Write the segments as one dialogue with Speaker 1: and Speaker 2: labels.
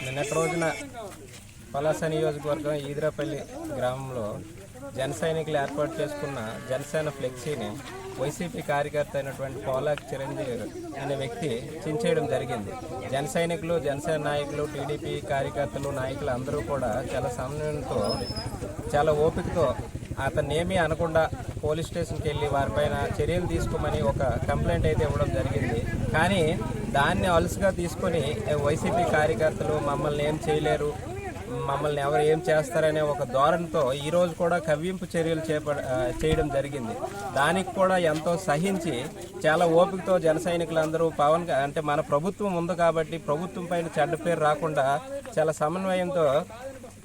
Speaker 1: నిన్నటి రోజున పలాస నియోజకవర్గం ఈదిరాపల్లి గ్రామంలో జన సైనికులు ఏర్పాటు చేసుకున్న జనసేన ఫ్లెక్సీని వైసీపీ కార్యకర్త అయినటువంటి పోలాక్ చిరంజీవి అనే వ్యక్తి చించేయడం జరిగింది. జన సైనికులు జనసేన నాయకులు టీడీపీ కార్యకర్తలు నాయకులు అందరూ కూడా చాలా సమన్వయంతో చాలా ఓపికతో అతన్ని ఏమీ అనకుండా పోలీస్ స్టేషన్కి వెళ్ళి వారిపైన చర్యలు తీసుకోమని ఒక కంప్లైంట్ అయితే ఇవ్వడం జరిగింది. కానీ దాన్ని అలుసుగా తీసుకొని వైసీపీ కార్యకర్తలు మమ్మల్ని ఏం చేయలేరు మమ్మల్ని ఎవరు ఏం చేస్తారనే ఒక ధోరణితో ఈరోజు కూడా కవ్వింపు చర్యలు చేప చేయడం జరిగింది. దానికి కూడా ఎంతో సహించి చాలా ఓపికతో జన సైనికులందరూ పవన్ అంటే మన ప్రభుత్వం ఉంది కాబట్టి ప్రభుత్వం పైన చెడ్డ పేరు రాకుండా చాలా సమన్వయంతో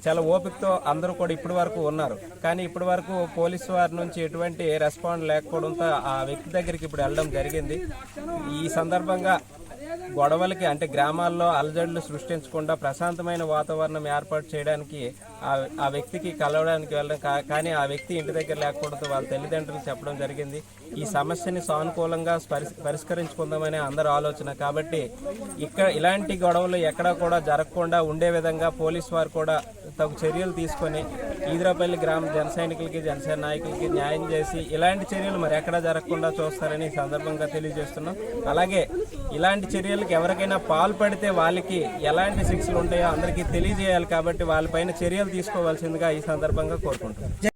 Speaker 1: చాలా ఓపికతో అందరూ కూడా ఇప్పటి వరకు ఉన్నారు. కానీ ఇప్పటి వరకు పోలీసు వారి నుంచి ఎటువంటి రెస్పాండ్ లేకపోవడంతో ఆ వ్యక్తి దగ్గరికి ఇప్పుడు వెళ్ళడం జరిగింది. ఈ సందర్భంగా గొడవలకి అంటే గ్రామాల్లో అలజడులు సృష్టించకుండా ప్రశాంతమైన వాతావరణం ఏర్పాటు చేయడానికి ఆ- ఆ వ్యక్తికి కలవడానికి వెళ్ళడం కా- కానీ ఆ వ్యక్తి ఇంటి దగ్గర లేకపోవడంతో వాళ్ళ తల్లిదండ్రులు చెప్పడం జరిగింది. ఈ సమస్యని సానుకూలంగా పరిష్కరించుకుందామనే అందరి ఆలోచన. కాబట్టి ఇక్కడ ఇలాంటి గొడవలు ఎక్కడా కూడా జరగకుండా ఉండే విధంగా పోలీస్ వారు కూడా తగు చర్యలు తీసుకొని ఈదరాపల్లి గ్రామ జన సైనికులకి జనసేన నాయకులకి న్యాయం చేసి ఇలాంటి చర్యలు మరి ఎక్కడా జరగకుండా చూస్తారని సందర్భంగా తెలియజేస్తున్నాం. అలాగే ఇలాంటి చర్యలకు ఎవరికైనా పాల్పడితే వాళ్ళకి ఎలాంటి శిక్షలు ఉంటాయో అందరికీ తెలియజేయాలి కాబట్టి వాళ్ళపైన చర్యలు తీసుకోవాల్సిందిగా ఈ సందర్భంగా కోరుకుంటున్నాం.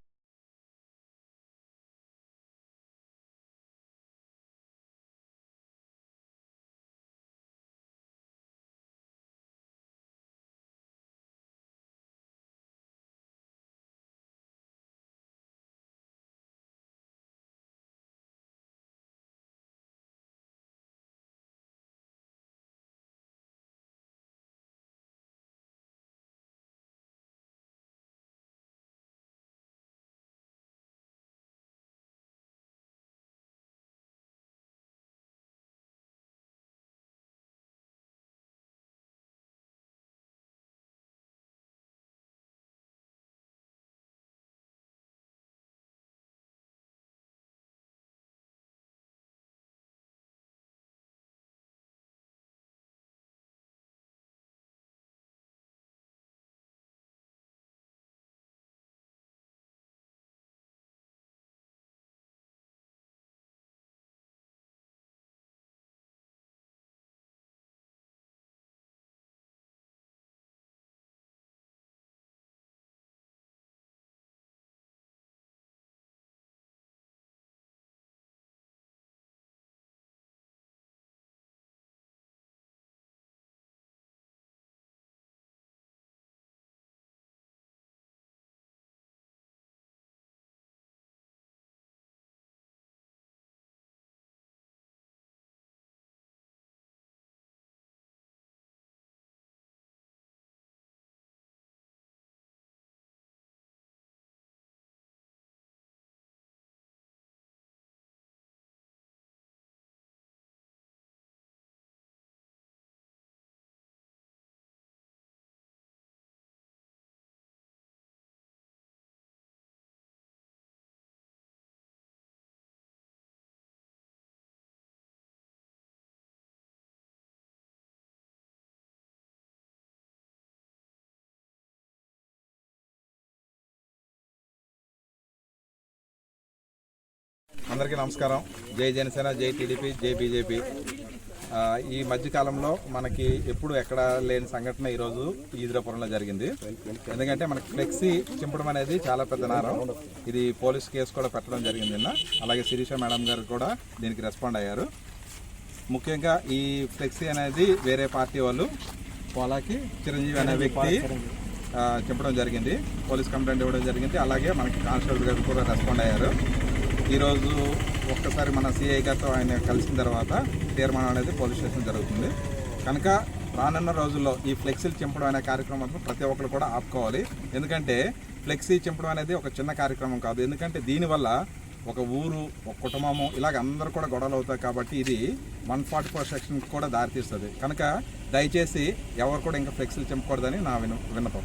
Speaker 2: అందరికీ నమస్కారం. జై జనసేన జై టీడీపీ జై బీజేపీ. ఈ మధ్యకాలంలో మనకి ఎప్పుడు ఎక్కడ లేని సంఘటన ఈరోజు ఈదురాపురంలో జరిగింది. ఎందుకంటే మనకి ఫ్లెక్సీ చింపడం అనేది చాలా పెద్ద నేరం. ఇది పోలీస్ కేసు కూడా పెట్టడం జరిగింది నిన్న. అలాగే శిరీష మేడం గారు కూడా దీనికి రెస్పాండ్ అయ్యారు. ముఖ్యంగా ఈ ఫ్లెక్సీ అనేది వేరే పార్టీ వాళ్ళు పోలాకి చిరంజీవి అనే వ్యక్తి ఆ, చింపడం జరిగింది. పోలీస్ కంప్లైంట్ ఇవ్వడం జరిగింది. అలాగే మనకి కానిస్టేబుల్ గారు కూడా రెస్పాండ్ అయ్యారు. ఈరోజు ఒక్కసారి మన సిఐ గారితో ఆయన కలిసిన తర్వాత తీర్మానం అనేది పోలీస్ స్టేషన్ జరుగుతుంది. కనుక రానున్న రోజుల్లో ఈ ఫ్లెక్సీలు చెంపడం అనే కార్యక్రమం ప్రతి ఒక్కరు కూడా ఆపుకోవాలి. ఎందుకంటే ఫ్లెక్సీ చెంపడం అనేది ఒక చిన్న కార్యక్రమం కాదు. ఎందుకంటే దీనివల్ల ఒక ఊరు ఒక కుటుంబము ఇలాగ అందరూ కూడా గొడవలు అవుతాయి కాబట్టి ఇది వన్ ఫార్టీ ఫోర్ సెక్షన్కి కూడా దారితీస్తుంది. కనుక దయచేసి ఎవరు కూడా ఇంకా ఫ్లెక్సీలు చింపకూడదని నా విన విన్నపం.